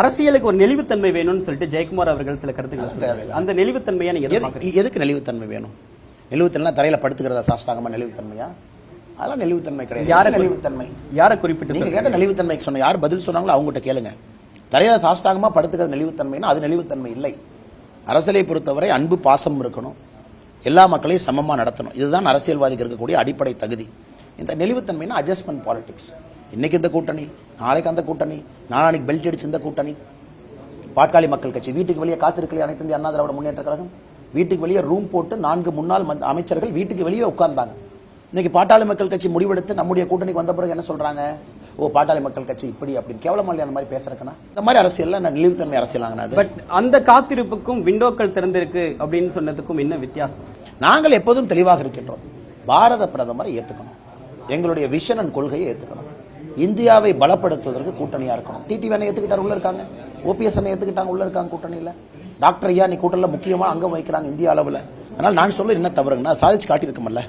அரசியலுக்கு ஒரு நெளிவுத்தன்மை வேணும்னு சொல்லிட்டு ஜெயக்குமார் அவர்கள் சில கருத்துக்களை தேவையில்லை. அந்த நெளிவுத்தன்மையை நீங்க? எதுக்கு நெளிவுத்தன்மை வேணும்? நெளிவுத்தன்மை தரையில படுத்துக்கிறதா சாஸ்தாகமா நெளிவுத்தன்மையா? அதெல்லாம் நெளிவுத்தன்மை கிடையாது. யாரை நெளிவுத்தன்மை? யாரை குறிப்பிட்டு நீங்க சொல்றீங்க? கேட்ட நெளிவுத்தன்மைக்கு சொன்ன யார் பதில் சொன்னாங்களோ அவங்ககிட்ட கேளுங்க. தரையில சாஸ்தாகமா படுத்துக்கிறது நெளிவுத்தன்மைனா அது நெளிவுத்தன்மை இல்லை. அரசியலை பொறுத்தவரை அன்பு பாசம் இருக்கணும். எல்லா மக்களையும் சமமா நடத்தணும். இதுதான் அரசியல்வாதிக்கு இருக்கக்கூடிய அடிப்படை தகுதி. இந்த நெளிவுத்தன்மைனா அட்ஜஸ்ட்மெண்ட் பாலிடிக்ஸ் இன்னைக்கு இந்த கூட்டணி நாளைக்கு அந்த கூட்டணி நாளைக்கு பெல்ட் அடிச்சு இந்த கூட்டணி. பாட்டாளி மக்கள் கட்சி வீட்டுக்கு வெளியே காத்திருக்கலையே அனைத்து இந்திய அண்ணா திராவிட முன்னேற்ற கழகம்? வீட்டுக்கு வெளியே ரூம் போட்டு நான்கு முன்னாள் அமைச்சர்கள் வீட்டுக்கு வெளியே உட்கார்ந்தாங்க. இன்னைக்கு பாட்டாளி மக்கள் கட்சி முடிவெடுத்து நம்முடைய கூட்டணிக்கு வந்த பிறகு என்ன சொல்றாங்க? ஓ பாட்டாளி மக்கள் கட்சி இப்படி அப்படின்னு. கேவலமா இல்லையா அந்த மாதிரி பேசுறதுக்குன்னா? இந்த மாதிரி அரசியல்ல நான் நிலுவுத்தன்மை அரசியலாங்கண்ணா பட் அந்த காத்திருப்புக்கும் விண்டோக்கள் திறந்திருக்கு அப்படின்னு சொன்னதுக்கும் என்ன வித்தியாசம்? நாங்கள் எப்போதும் தெளிவாக இருக்கின்றோம். பாரத பிரதமரை ஏத்துக்கணும். எங்களுடைய விஷன் அண்ட் கொள்கையை ஏத்துக்கணும். இந்தியாவை பலப்படுத்துவதற்கு கூட்டணியா இருக்கணும். டிடி வேணா ஏத்துக்கிட்டார் உள்ள இருக்காங்க. ஓபிஎஸ் அண்ணன் ஏத்துக்கிட்டாங்க உள்ள இருக்காங்க கூட்டணியில. டாக்டர் ஐயா நீ கூட்டணியில் முக்கியமாக அங்கம் வகிக்கிறாங்க இந்திய அளவில். அதனால் நான் சொல்ல என்ன தவறுங்கன்னா சாதிச்சு காட்டியிருக்கோம்ல.